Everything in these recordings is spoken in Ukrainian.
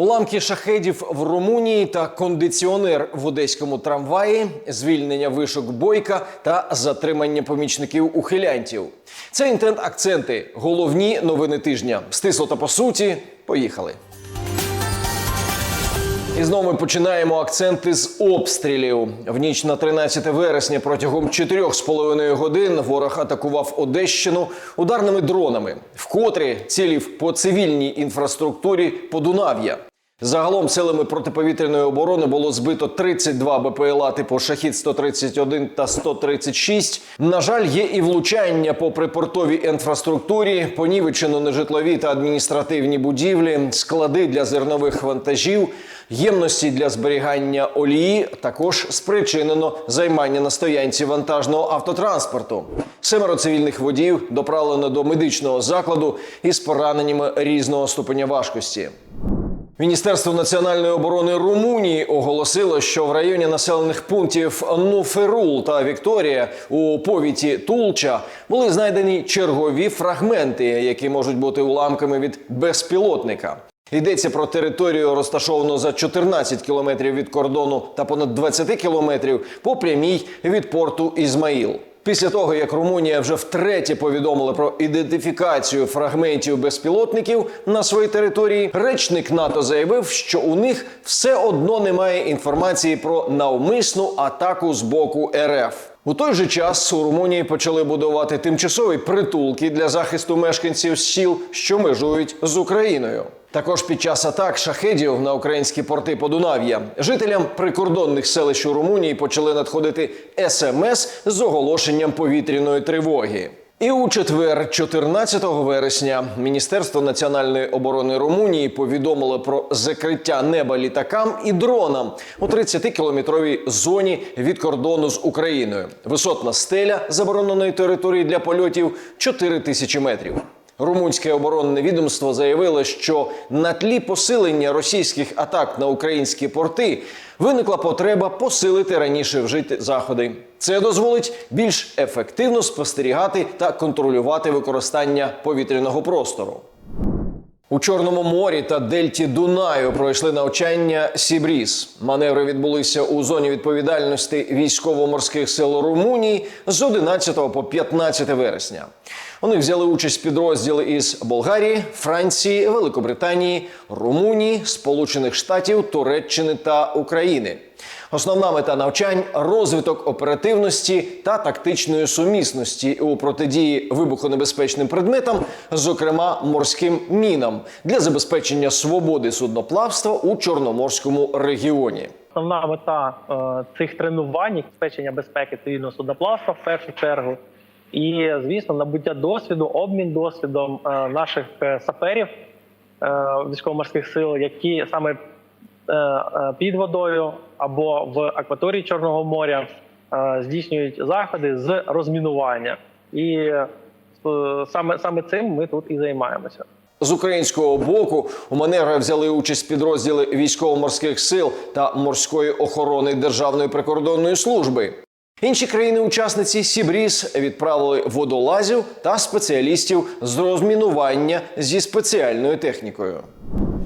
Уламки шахедів в Румунії та кондиціонер в одеському трамваї, звільнення вишок бойка та затримання помічників ухилянтів. Це інтент акценти. Головні новини тижня. Стисло та по суті. Поїхали. І знову ми починаємо акценти з обстрілів. В ніч на 13 вересня протягом 4,5 годин ворог атакував Одещину ударними дронами, вкотре цілів по цивільній інфраструктурі Подунав'я. Загалом силами протиповітряної оборони було збито 32 БПЛА типу Шахід 131 та 136. На жаль, є і влучання по припортовій інфраструктурі, понівечено нежитлові та адміністративні будівлі, склади для зернових вантажів, ємності для зберігання олії. Також спричинено займання на стоянці вантажного автотранспорту. Семеро цивільних водіїв доправлено до медичного закладу із пораненнями різного ступеня важкості. Міністерство національної оборони Румунії оголосило, що в районі населених пунктів Нуферул та Вікторія у повіті Тулча були знайдені чергові фрагменти, які можуть бути уламками від безпілотника. Йдеться про територію, розташовану за 14 кілометрів від кордону та понад 20 кілометрів по прямій від порту Ізмаїл. Після того, як Румунія вже втретє повідомила про ідентифікацію фрагментів безпілотників на своїй території, речник НАТО заявив, що у них все одно немає інформації про навмисну атаку з боку РФ. У той же час у Румунії почали будувати тимчасові притулки для захисту мешканців сіл, що межують з Україною. Також під час атак шахедів на українські порти Подунав'я жителям прикордонних селищ у Румунії почали надходити смс з оголошенням повітряної тривоги. І у четвер, 14 вересня, Міністерство національної оборони Румунії повідомило про закриття неба літакам і дронам у 30-кілометровій зоні від кордону з Україною. Висотна стеля забороненої території для польотів 4 тисячі метрів. Румунське оборонне відомство заявило, що на тлі посилення російських атак на українські порти виникла потреба посилити раніше вжити заходи. Це дозволить більш ефективно спостерігати та контролювати використання повітряного простору. У Чорному морі та Дельті Дунаю пройшли навчання Сібріз. Маневри відбулися у зоні відповідальності військово-морських сил Румунії з 11 по 15 вересня. Них взяли участь підрозділи із Болгарії, Франції, Великобританії, Румунії, Сполучених Штатів, Туреччини та України. Основна мета навчань розвиток оперативності та тактичної сумісності у протидії вибухонебезпечним предметам, зокрема морським мінам, для забезпечення свободи судноплавства у Чорноморському регіоні. Основна мета е, цих тренувань забезпечення безпеки цивільного судноплавства в першу чергу. І, звісно, набуття досвіду, обмін досвідом е, наших е, саперів е, військово-морських сил, які саме під водою або в акваторії Чорного моря здійснюють заходи з розмінування. І саме, саме цим ми тут і займаємося. З українського боку у маневрах взяли участь підрозділи військово-морських сил та морської охорони Державної прикордонної служби. Інші країни-учасниці Сібріз відправили водолазів та спеціалістів з розмінування зі спеціальною технікою.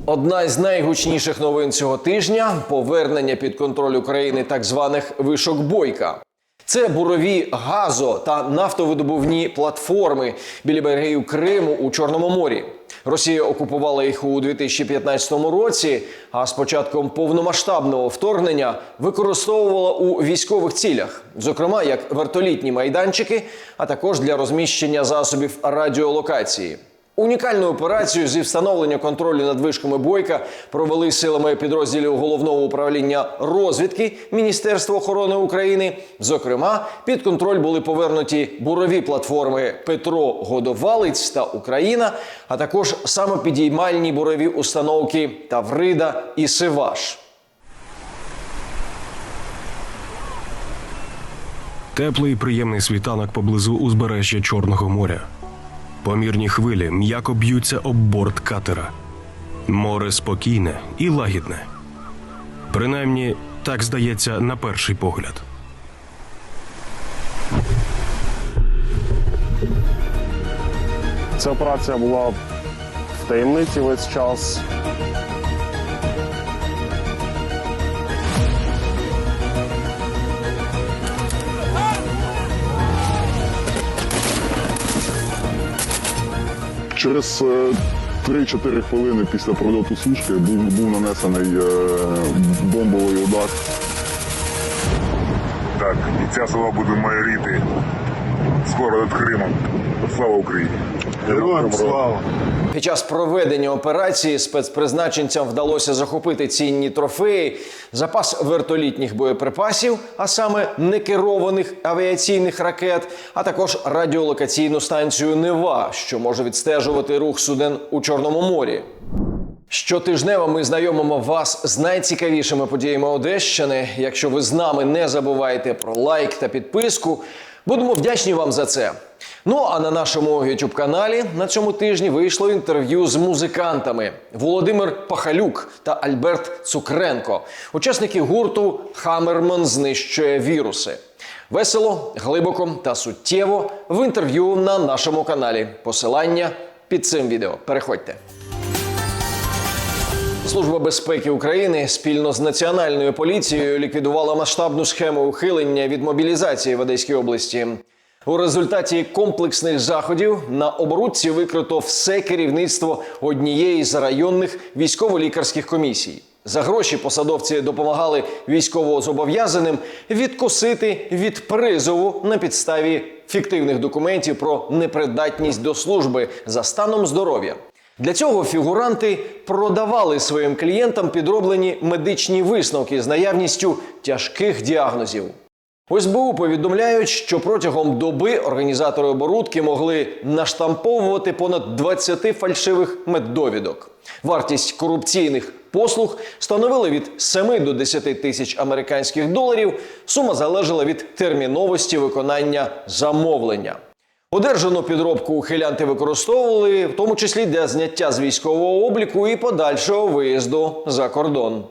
Одна з найгучніших новин цього тижня повернення під контроль України так званих вишок бойка. Це бурові газо та нафтовидобувні платформи біля берегів Криму у Чорному морі. Росія окупувала їх у 2015 році, а з початком повномасштабного вторгнення використовувала у військових цілях, зокрема як вертолітні майданчики, а також для розміщення засобів радіолокації. Унікальну операцію зі встановлення контролю над вишками бойка провели силами підрозділів головного управління розвідки Міністерства охорони України. Зокрема, під контроль були повернуті бурові платформи Петро Годовалець та Україна, а також самопідіймальні бурові установки Таврида і Сиваш. Теплий приємний світанок поблизу узбережжя Чорного моря. Помірні хвилі м'яко б'ються об борт катера. Море спокійне і лагідне. Принаймні, так здається на перший погляд. Ця операція була в таємниці весь час. Через е, 3-4 хвилини після прольоту сушки був, був нанесений е, бомбовий удар. Так, і ця села буде майоріти скоро над Кримом. Слава Україні! Героям слава! Під час проведення операції спецпризначенцям вдалося захопити цінні трофеї, запас вертолітніх боєприпасів, а саме некерованих авіаційних ракет, а також радіолокаційну станцію Нева, що може відстежувати рух суден у Чорному морі. Щотижнево ми знайомимо вас з найцікавішими подіями Одещини. Якщо ви з нами не забувайте про лайк та підписку, будемо вдячні вам за це. Ну а на нашому youtube каналі на цьому тижні вийшло інтерв'ю з музикантами Володимир Пахалюк та Альберт Цукренко, учасники гурту Хамерман знищує віруси. Весело, глибоко та суттєво в інтерв'ю на нашому каналі. Посилання під цим відео. Переходьте. Служба безпеки України спільно з національною поліцією ліквідувала масштабну схему ухилення від мобілізації в Одеській області. У результаті комплексних заходів на оборудці викрито все керівництво однієї з районних військово-лікарських комісій. За гроші посадовці допомагали військовозобов'язаним відкусити від призову на підставі фіктивних документів про непридатність до служби за станом здоров'я. Для цього фігуранти продавали своїм клієнтам підроблені медичні висновки з наявністю тяжких діагнозів. СБУ повідомляють, що протягом доби організатори оборудки могли наштамповувати понад 20 фальшивих меддовідок. Вартість корупційних послуг становила від 7 до 10 тисяч американських доларів. Сума залежала від терміновості виконання замовлення. Одержану підробку ухилянти використовували, в тому числі для зняття з військового обліку і подальшого виїзду за кордон.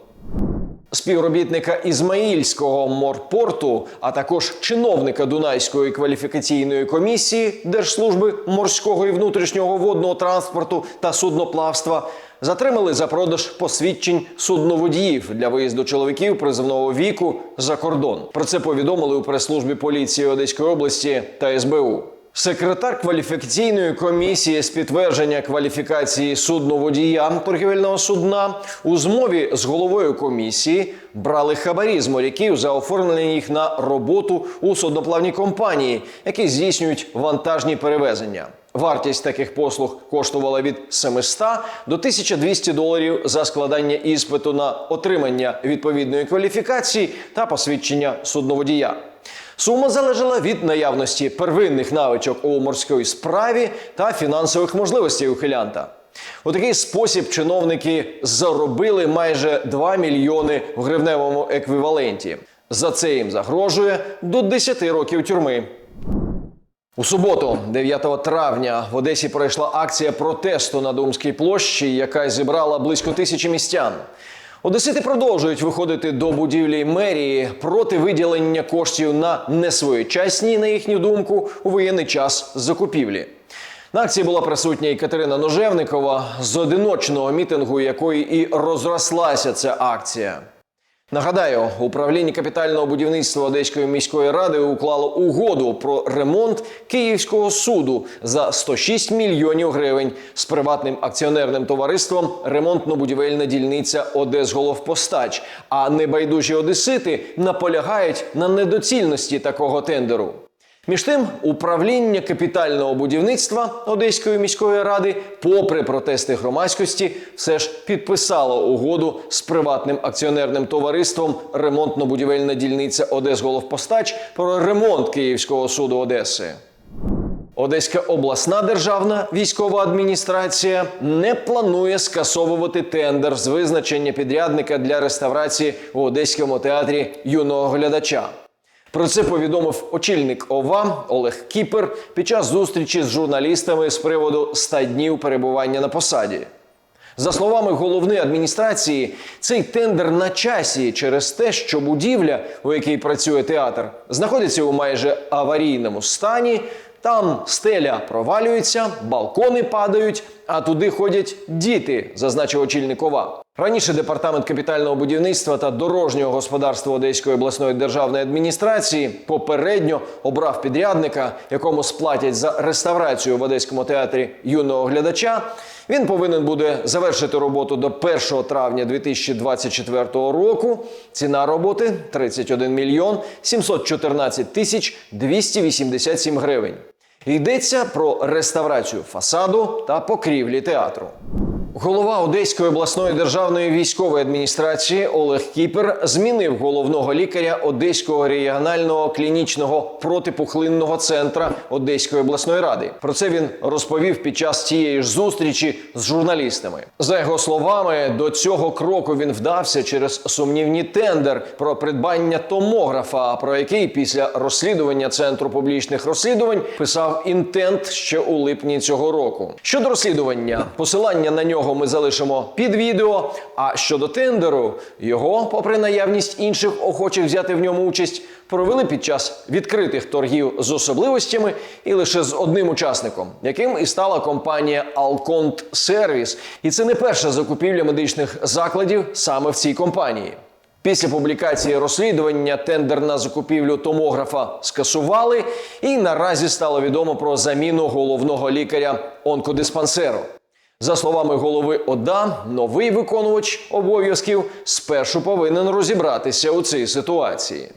Співробітника Ізмаїльського морпорту, а також чиновника Дунайської кваліфікаційної комісії Держслужби морського і внутрішнього водного транспорту та судноплавства затримали за продаж посвідчень судноводіїв для виїзду чоловіків призовного віку за кордон. Про це повідомили у прес-службі поліції Одеської області та СБУ. Секретар кваліфікаційної комісії з підтвердження кваліфікації судноводія торгівельного судна у змові з головою комісії брали хабарі з моряків за оформлення їх на роботу у судноплавній компанії, які здійснюють вантажні перевезення. Вартість таких послуг коштувала від 700 до 1200 доларів за складання іспиту на отримання відповідної кваліфікації та посвідчення судноводія. Сума залежала від наявності первинних навичок у морській справі та фінансових можливостей ухилянта. У такий спосіб чиновники заробили майже 2 мільйони в гривневому еквіваленті. За це їм загрожує до 10 років тюрми. У суботу, 9 травня, в Одесі пройшла акція протесту на Думській площі, яка зібрала близько тисячі містян. Одесити продовжують виходити до будівлі мерії проти виділення коштів на несвоєчасні, на їхню думку, у воєнний час закупівлі. На акції була присутня і Катерина Ножевникова з одиночного мітингу, якої і розрослася ця акція. Нагадаю, управління капітального будівництва Одеської міської ради уклало угоду про ремонт Київського суду за 106 мільйонів гривень з приватним акціонерним товариством Ремонтно-будівельна дільниця Одесголовпостач. А небайдужі одесити наполягають на недоцільності такого тендеру. Між тим, управління капітального будівництва Одеської міської ради, попри протести громадськості, все ж підписало угоду з приватним акціонерним товариством Ремонтно-будівельна дільниця Одесголовпостач про ремонт Київського суду Одеси. Одеська обласна державна військова адміністрація не планує скасовувати тендер з визначення підрядника для реставрації у Одеському театрі юного глядача. Про це повідомив очільник ОВА Олег Кіпер під час зустрічі з журналістами з приводу 100 днів перебування на посаді. За словами головної адміністрації, цей тендер на часі через те, що будівля, у якій працює театр, знаходиться у майже аварійному стані. Там стеля провалюється, балкони падають, а туди ходять діти, зазначив очільник ОВА. Раніше департамент капітального будівництва та дорожнього господарства Одеської обласної державної адміністрації попередньо обрав підрядника, якому сплатять за реставрацію в Одеському театрі юного глядача. Він повинен буде завершити роботу до 1 травня 2024 року. Ціна роботи 31 мільйон 714 тисяч 287 гривень. Йдеться про реставрацію фасаду та покрівлі театру. Голова Одеської обласної державної військової адміністрації Олег Кіпер змінив головного лікаря Одеського регіонального клінічного протипухлинного центра Одеської обласної ради. Про це він розповів під час цієї ж зустрічі з журналістами. За його словами, до цього кроку він вдався через сумнівні тендер про придбання томографа, про який після розслідування центру публічних розслідувань писав інтент ще у липні цього року. Щодо розслідування, посилання на нього ми залишимо під відео. А щодо тендеру, його, попри наявність інших охочих взяти в ньому участь, провели під час відкритих торгів з особливостями і лише з одним учасником, яким і стала компанія Alcont Service. І це не перша закупівля медичних закладів саме в цій компанії. Після публікації розслідування тендер на закупівлю томографа скасували, і наразі стало відомо про заміну головного лікаря онкодиспансеру. За словами голови ОДА, новий виконувач обов'язків спершу повинен розібратися у цій ситуації.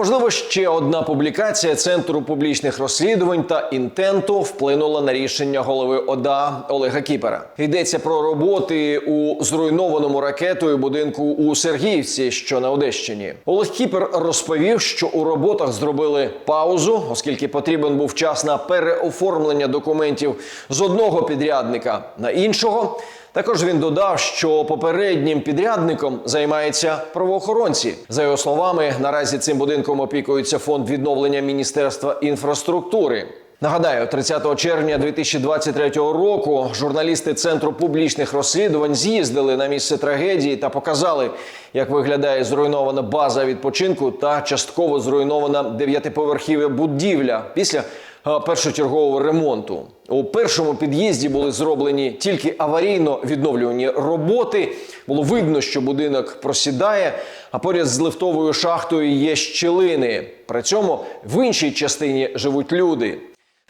Можливо, ще одна публікація Центру публічних розслідувань та інтенту вплинула на рішення голови ОДА Олега Кіпера. Йдеться про роботи у зруйнованому ракетою будинку у Сергіївці, що на Одещині. Олег Кіпер розповів, що у роботах зробили паузу, оскільки потрібен був час на переоформлення документів з одного підрядника на іншого. Також він додав, що попереднім підрядником займаються правоохоронці. За його словами, наразі цим будинком опікується фонд відновлення Міністерства інфраструктури. Нагадаю, 30 червня 2023 року журналісти Центру публічних розслідувань з'їздили на місце трагедії та показали, як виглядає зруйнована база відпочинку та частково зруйнована дев'ятиповерхівна будівля після е, першочергового ремонту. У першому під'їзді були зроблені тільки аварійно відновлювані роботи. Було видно, що будинок просідає, а поряд з лифтовою шахтою є щілини. При цьому в іншій частині живуть люди.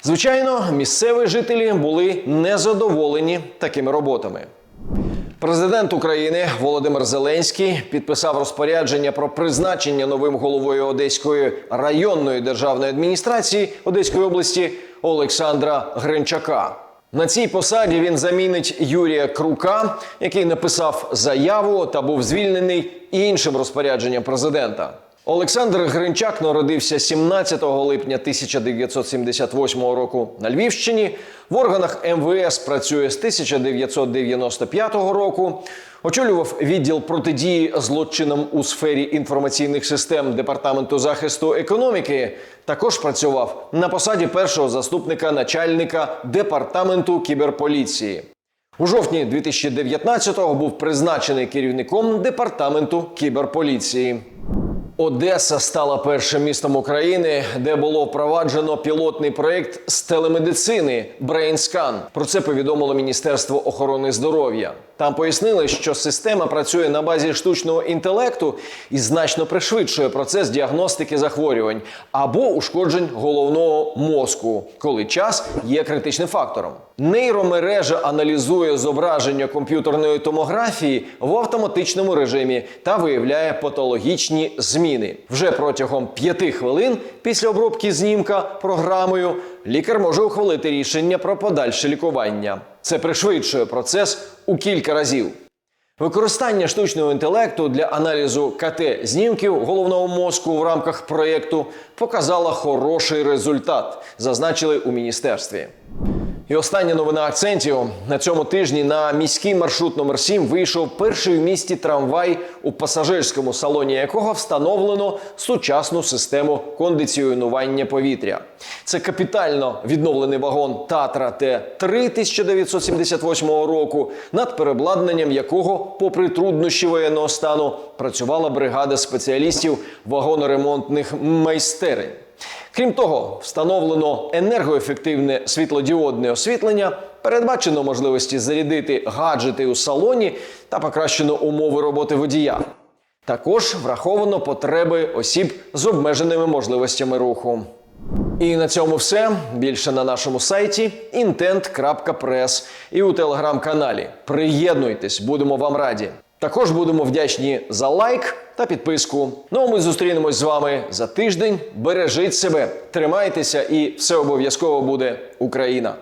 Звичайно, місцеві жителі були незадоволені такими роботами. Президент України Володимир Зеленський підписав розпорядження про призначення новим головою Одеської районної державної адміністрації Одеської області Олександра Гринчака. На цій посаді він замінить Юрія Крука, який написав заяву та був звільнений іншим розпорядженням президента. Олександр Гринчак народився 17 липня 1978 року на Львівщині. В органах МВС працює з 1995 року. Очолював відділ протидії злочинам у сфері інформаційних систем департаменту захисту економіки. Також працював на посаді першого заступника начальника департаменту кіберполіції. У жовтні 2019-го був призначений керівником департаменту кіберполіції. Одеса стала першим містом України, де було впроваджено пілотний проект з телемедицини BrainScan. Про це повідомило Міністерство охорони здоров'я. Там пояснили, що система працює на базі штучного інтелекту і значно пришвидшує процес діагностики захворювань або ушкоджень головного мозку, коли час є критичним фактором. Нейромережа аналізує зображення комп'ютерної томографії в автоматичному режимі та виявляє патологічні зміни. Вже протягом п'яти хвилин після обробки знімка програмою лікар може ухвалити рішення про подальше лікування. Це пришвидшує процес у кілька разів. Використання штучного інтелекту для аналізу КТ-знімків головного мозку в рамках проєкту показало хороший результат, зазначили у міністерстві. І остання новина акцентів на цьому тижні на міський маршрут номер 7 вийшов перший в місті трамвай, у пасажирському салоні якого встановлено сучасну систему кондиціонування повітря. Це капітально відновлений вагон Татра Т3 1978 року, над перебладнанням якого, попри труднощі воєнного стану, працювала бригада спеціалістів вагоноремонтних майстерень. Крім того, встановлено енергоефективне світлодіодне освітлення, передбачено можливості зарядити гаджети у салоні та покращено умови роботи водія. Також враховано потреби осіб з обмеженими можливостями руху. І на цьому все. Більше на нашому сайті intent.press і у телеграм-каналі. Приєднуйтесь, будемо вам раді. Також будемо вдячні за лайк та підписку. Ну а ми зустрінемось з вами за тиждень. Бережіть себе, тримайтеся, і все обов'язково буде Україна.